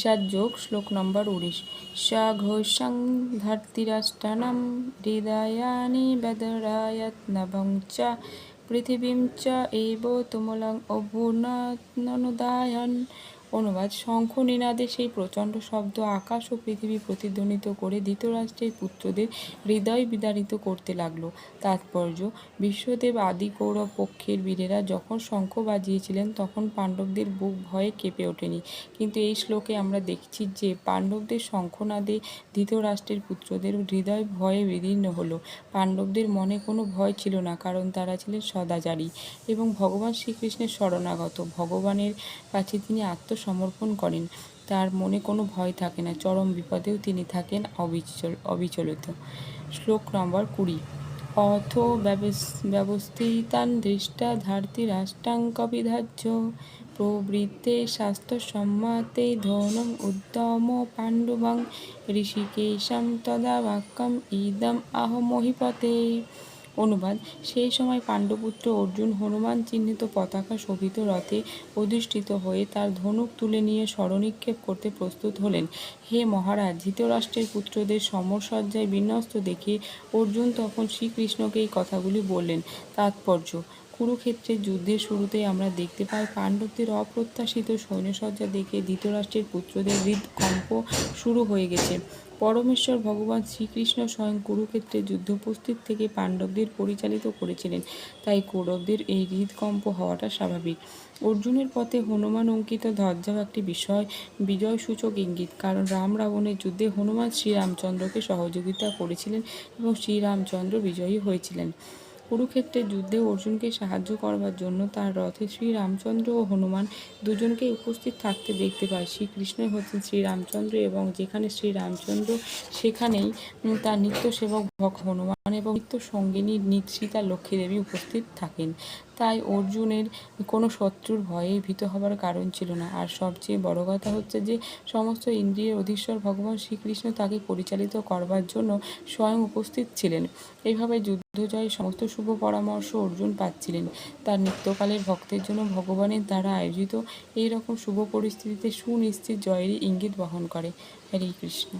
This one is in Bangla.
বিষাদ যোগ শ্লোক নম্বর উনিশ। স্বঘোষং ধর্তিরাষ্ট্রাণম হৃদয়ানি বেদরায়ত নভং চ পৃথিবীম চ এব তুমলং অভূর্ণনুদায়ন অনুবাদ শঙ্খ নিনাদে সেই প্রচণ্ড শব্দ আকাশ ও পৃথিবী প্রতিধ্বনিত করে ধৃতরাষ্ট্রের পুত্রদের হৃদয় বিদারিত করতে লাগল। তাৎপর্য, বিশ্বদেব আদি কৌরব পক্ষের বীরেরা যখন শঙ্খ বাজিয়েছিলেন, তখন পাণ্ডবদের বুক ভয়ে কেঁপে ওঠেনি। কিন্তু এই শ্লোকে আমরা দেখছি যে পাণ্ডবদের শঙ্খনাদে ধৃতরাষ্ট্রের পুত্রদের হৃদয় ভয়ে বিদীর্ণ হলো। পাণ্ডবদের মনে কোনো ভয় ছিল না, কারণ তারা ছিলেন সদাচারী এবং ভগবান শ্রীকৃষ্ণের শরণাগত। ভগবানের কাছে তিনি আত্মসমর্পণ করেন। তার মনে কোনো ভয় থাকে না, চরম বিপদেও তিনি থাকেন অবিচল অবিচলিত। শ্লোক নম্বর কুড়ি। অথ ব্যবস্থিতান দৃষ্টা ধার্তি রাষ্ট্রাঙ্কবিধার্য প্রবৃত্তে স্বাস্থ্যসম্মতে ধনম উদ্যম পাণ্ডবাং। ঋষিকেশম তদা বাক্যম ইদম আহ মহিপতে। অনুবাদ। সেই সময় পাণ্ডপুত্র অর্জুন হনুমান চিহ্নিত পতাকা শোভিত রথে অধিষ্ঠিত হয়ে তার ধনুক তুলে নিয়ে স্মরণিক্ষেপ করতে প্রস্তুত হলেন। হে মহারাজ, ধৃতরাষ্ট্রের পুত্রদের সমরসজ্জায় বিন্যস্ত দেখে অর্জুন তখন শ্রীকৃষ্ণকে এই কথাগুলি বললেন। তাৎপর্য, কুরুক্ষেত্রের যুদ্ধের শুরুতেই আমরা দেখতে পাই পাণ্ডবদের অপ্রত্যাশিত সৈন্যসজ্জা দেখে ধৃতরাষ্ট্রের পুত্রদের হৃদকম্প শুরু হয়ে গেছে। পরমেশ্বর ভগবান শ্রীকৃষ্ণ স্বয়ং কুরুক্ষেত্রে যুদ্ধ উপস্থিত থেকে পাণ্ডবদের পরিচালিত করেছিলেন। তাই কৌরবদের এই হৃদকম্প হওয়াটা স্বাভাবিক। অর্জুনের পথে হনুমান অঙ্কিত ধ্বজাও একটি বিষয়, বিজয়সূচক ইঙ্গিত। কারণ রাম রাবণের যুদ্ধে হনুমান শ্রীরামচন্দ্রকে সহযোগিতা করেছিলেন এবং শ্রীরামচন্দ্র বিজয়ী হয়েছিলেন। কুরুক্ষেত্রের যুদ্ধে অর্জুনকে সাহায্য করবার জন্য তার রথে শ্রীরামচন্দ্র ও হনুমান দুজনকে উপস্থিত থাকতে দেখতে পায়। শ্রীকৃষ্ণ হচ্ছেন শ্রীরামচন্দ্র এবং যেখানে শ্রীরামচন্দ্র, সেখানেই তার নিত্য সেবক ভক হনুমান। এবং নিত্য সঙ্গিনী সীতা লক্ষ্মী দেবী উপস্থিত থাকেন। তাই অর্জুনের কোনো শত্রুর ভয়ে ভীত হবার কারণ ছিল না। আর সবচেয়ে বড় কথা হচ্ছে যে, সমস্ত ইন্দ্রিয়ের অধীশ্বর ভগবান শ্রীকৃষ্ণ তাকে পরিচালিত করবার জন্য স্বয়ং উপস্থিত ছিলেন। এইভাবে যুদ্ধ জয়ের সমস্ত শুভ পরামর্শ অর্জুন পাচ্ছিলেন। তার নিত্যকালের ভক্তের জন্য ভগবানের দ্বারা আয়োজিত এই রকম শুভ পরিস্থিতিতে সুনিশ্চিত জয়েরই ইঙ্গিত বহন করে। হরে কৃষ্ণ।